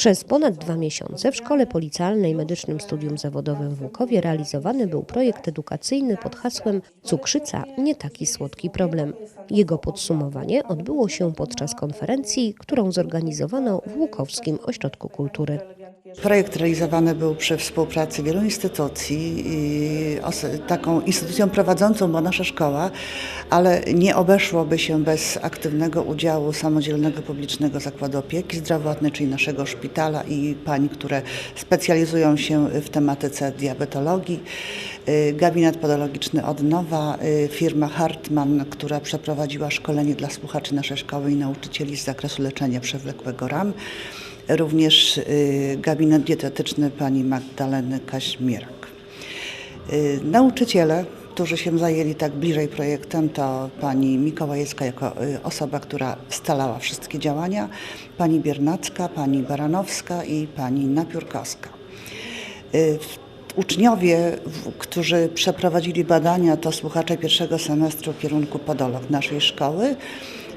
Przez ponad dwa miesiące w Szkole Policjalnej Medycznym Studium Zawodowym w Łukowie realizowany był projekt edukacyjny pod hasłem Cukrzyca nie taki słodki problem. Jego podsumowanie odbyło się podczas konferencji, którą zorganizowano w Łukowskim Ośrodku Kultury. Projekt realizowany był przy współpracy wielu instytucji. i Taką instytucją prowadzącą była nasza szkoła, ale nie obeszłoby się bez aktywnego udziału samodzielnego publicznego zakładu opieki zdrowotnej, czyli naszego szpitala i pań, które specjalizują się w tematyce diabetologii. Y, Gabinet podologiczny od nowa, y, firma Hartmann, która przeprowadziła szkolenie dla słuchaczy naszej szkoły i nauczycieli z zakresu leczenia przewlekłego RAM. Również y, gabinet dietetyczny pani Magdaleny Kaźmierak. Y, Nauczyciele, którzy się zajęli tak bliżej projektem, to pani Mikołajewska jako y, osoba, która scalała wszystkie działania, pani Biernacka, pani Baranowska i pani Napiórkowska. W- Uczniowie, w- którzy przeprowadzili badania, to słuchacze pierwszego semestru kierunku podolog naszej szkoły.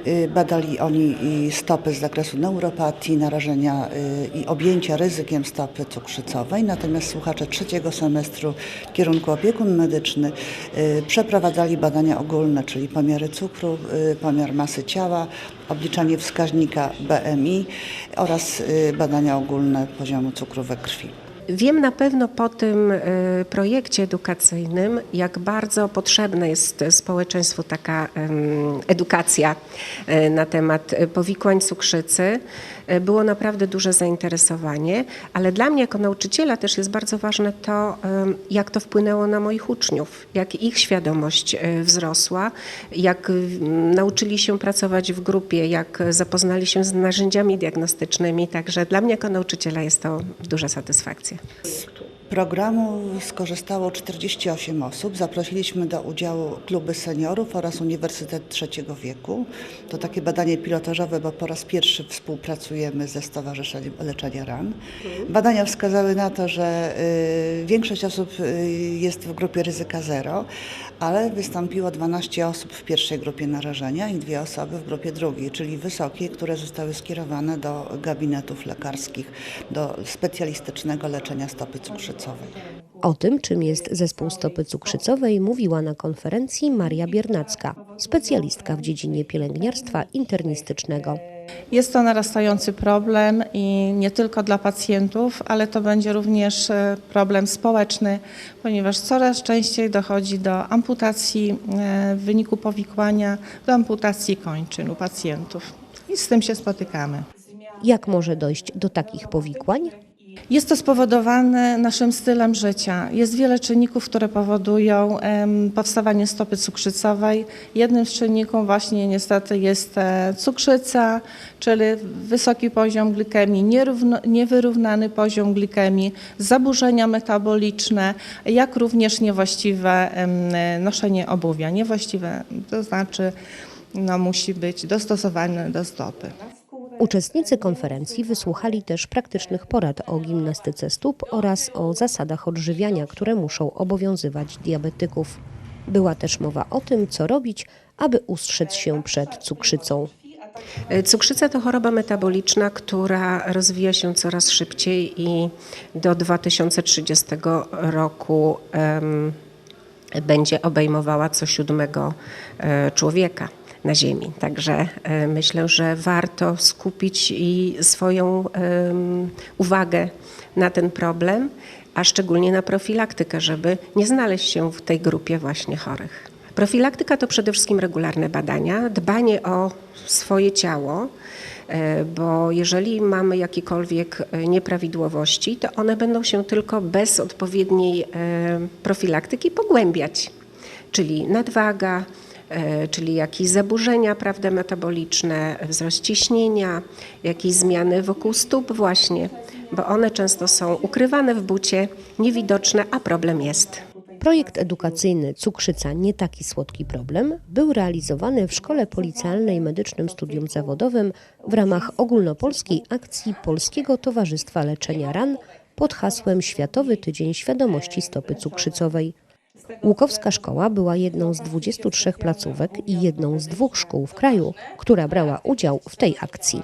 Y, Badali oni stopy z zakresu neuropatii, narażenia y, i objęcia ryzykiem stopy cukrzycowej. Natomiast słuchacze trzeciego semestru kierunku opiekun medyczny y, przeprowadzali badania ogólne, czyli pomiary cukru, pomiar masy ciała, obliczanie wskaźnika BMI oraz badania ogólne poziomu cukru we krwi. Wiem na pewno po tym y, projekcie edukacyjnym, jak bardzo potrzebna jest społeczeństwu taka edukacja y, na temat y, powikłań cukrzycy. Było naprawdę duże zainteresowanie, ale dla mnie jako nauczyciela też jest bardzo ważne to, jak to wpłynęło na moich uczniów, jak ich świadomość wzrosła, jak nauczyli się pracować w grupie, jak zapoznali się z narzędziami diagnostycznymi. Także dla mnie jako nauczyciela jest to duża satysfakcja. Беларуси. Programu skorzystało 48 osób. Zaprosiliśmy do udziału kluby seniorów oraz Uniwersytet Trzeciego Wieku. To takie badanie pilotażowe, bo po raz pierwszy współpracujemy ze Stowarzyszeniem Leczenia Ran. Badania wskazały na to, że y, większość osób y, jest w grupie ryzyka zero, ale wystąpiło 12 osób w pierwszej grupie narażenia i dwie osoby w grupie drugiej, czyli wysokiej, które zostały skierowane do gabinetów lekarskich, do specjalistycznego leczenia stopy cukrzycowej. O tym, czym jest zespół stopy cukrzycowej, mówiła na konferencji Maria Biernacka, specjalistka w dziedzinie pielęgniarstwa internistycznego. Jest to narastający problem i nie tylko dla pacjentów, ale to będzie również e, problem społeczny, ponieważ coraz częściej dochodzi do amputacji e, w wyniku powikłania, do amputacji kończyn u pacjentów. I z tym się spotykamy. Jak może dojść do takich powikłań? Jest to spowodowane naszym stylem życia. Jest wiele czynników, które powodują powstawanie stopy cukrzycowej. Jednym z czynników właśnie niestety jest e, cukrzyca, czyli wysoki poziom glikemii, nierówno, niewyrównany poziom glikemii, zaburzenia metaboliczne, jak również niewłaściwe noszenie obuwia. Niewłaściwe to znaczy no, musi być dostosowane do stopy. Uczestnicy konferencji wysłuchali też praktycznych porad o gimnastyce stóp oraz o zasadach odżywiania, które muszą obowiązywać diabetyków. Była też mowa o tym, co robić, aby ustrzec się przed cukrzycą. Y, Cukrzyca to choroba metaboliczna, która rozwija się coraz szybciej i do 2030 roku em, będzie obejmowała co siódmego e, człowieka na Ziemi. Także e, myślę, że warto skupić i swoją uwagę na ten problem, a szczególnie na profilaktykę, żeby nie znaleźć się w tej grupie właśnie chorych. Profilaktyka to przede wszystkim regularne badania, dbanie o swoje ciało, e, bo jeżeli mamy jakiekolwiek e, nieprawidłowości, to one będą się tylko bez odpowiedniej profilaktyki pogłębiać, czyli nadwaga, czyli jakieś zaburzenia prawda, metaboliczne, wzrost ciśnienia, jakieś zmiany wokół stóp właśnie, bo one często są ukrywane w bucie, niewidoczne, a problem jest. Projekt edukacyjny Cukrzyca nie taki słodki problem był realizowany w Szkole Policjalnej Medycznym Studium Zawodowym w ramach ogólnopolskiej akcji Polskiego Towarzystwa Leczenia Ran pod hasłem Światowy Tydzień Świadomości Stopy Cukrzycowej. Łukowska Szkoła była jedną z 23 placówek i jedną z dwóch szkół w kraju, która brała udział w tej akcji.